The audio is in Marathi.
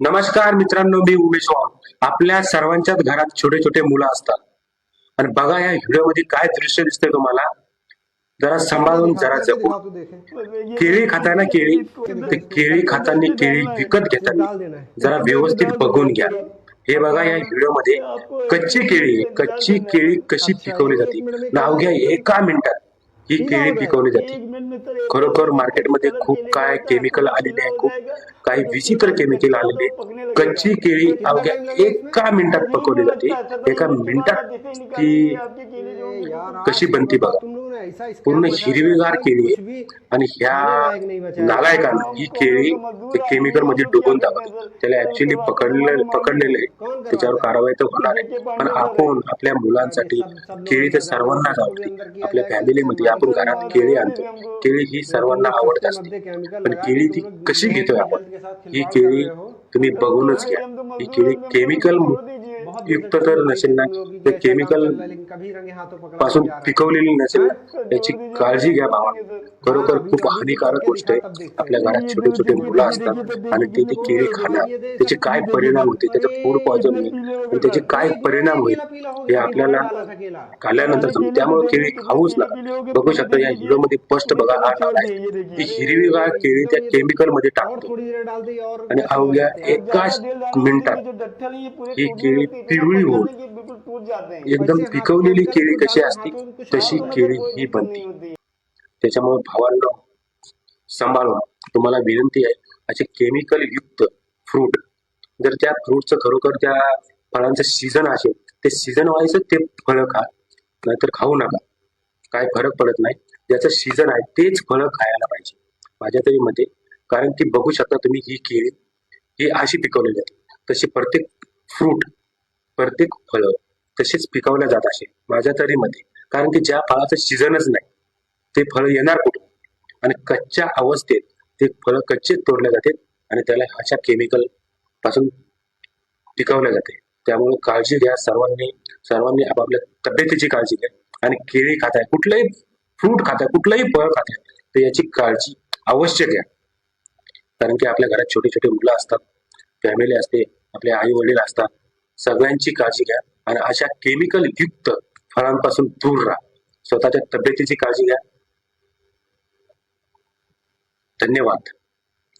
नमस्कार मित्रांनो मी उमेश वाघ. आपल्या सर्वांच्याच घरात छोटे छोटे मुलं असतात. आणि बघा या व्हिडिओमध्ये काय दृश्य दिसतंय तुम्हाला? जरा सांभाळून जरा जगू केळी खाताना केळी ते केळी खाताना केळी विकत घेताना जरा व्यवस्थित बघून घ्या. हे बघा या व्हिडिओमध्ये कच्ची केळी कच्ची केळी कशी पिकवली जाते? नाव घ्या एका मिनिटात. ही केळी पिकवली जाते. खरोखर मार्केटमध्ये खूप काय केमिकल आलेले आहे खूप काही विचित्र केमिकल आलेले कच्ची केळी अवघ्या एका मिनिटात पकवली जाते. एका मिनिटात ती कशी बनती बघा. पूर्ण हिरवीगार केळी आणि ह्या नालायकांना ही केळी केमिकलमध्ये डुबून टाकत त्याला ऍक्च्युली पकडले पकडलेले आहे. त्याच्यावर कारवाई तर होणार आहे. पण आपण आपल्या मुलांसाठी केळी तर सर्वांनाच आवडते. आपल्या फॅमिलीमध्ये आपण घरात केळी आणतो. केळी ही सर्वांना आवडत असते. पण केळी ती कशी घेतोय आपण? ही केळी तुम्ही बघूनच घ्या. ही केळी केमिकल युक्त तर नसेल ना ते केमिकलपासून पिकवलेली नसेल ना याची काळजी घ्या बाबा खरोखर खूप हानिकारक गोष्ट आहे. आपल्या घरात छोटे छोटे मुलं असतात आणि ते ती केळी खाणार त्याचे काय परिणाम होते त्याचं फूड पॉयझन होईल आणि त्याचे काय परिणाम होईल हे आपल्याला खाल्ल्यानंतर. त्यामुळे केळी खाऊच नका. बघू शकता या व्हिडिओमध्ये स्पष्ट बघा हा नाव आहे ती हिरवीगार केळी त्या केमिकलमध्ये टाकतो. आणि अवघ्या एकाच मिनिटात ही केळी पिवळी होऊन एकदम पिकवलेली केळी कशी असते तशी केळी ही बनते. त्याच्यामुळे भावांना सांभाळून तुम्हाला विनंती आहे असे केमिकल युक्त फ्रूट जर त्या फ्रूटचं खरोखर त्या फळांचं सीझन असेल ते सीझन वाईज ते फळं खा नाहीतर खाऊ नका. काय फरक पडत नाही. ज्याचं सीझन आहे तेच फळं खायला पाहिजे. माझ्या तरी मते कारण की बघू शकता तुम्ही ही केळी ही अशी पिकवली जाते तशी प्रत्येक फ्रूट प्रत्येक फळं तशीच पिकवल्या जात असे माझ्या तरी मते. कारण की ज्या फळाचं सीझनच नाही ते फळ येणार कुठून? आणि कच्च्या अवस्थेत ते फळं कच्चे तोडले जाते आणि त्याला अशा केमिकलपासून पिकवले जाते. त्यामुळे काळजी घ्या सर्वांनी सर्वांनी आपापल्या तब्येतीची काळजी घ्या. आणि केळी खाताय कुठलंही फ्रूट खाताय कुठलंही फळ खाताय तर याची काळजी अवश्य घ्या. कारण की आपल्या घरात छोटे छोटे मुलं असतात फॅमिली असते आपले आई वडील असतात सगळ्यांची काळजी घ्या आणि अशा केमिकल युक्त फळांपासून दूर राहा. स्वतःच्या तब्येतीची काळजी घ्या. धन्यवाद.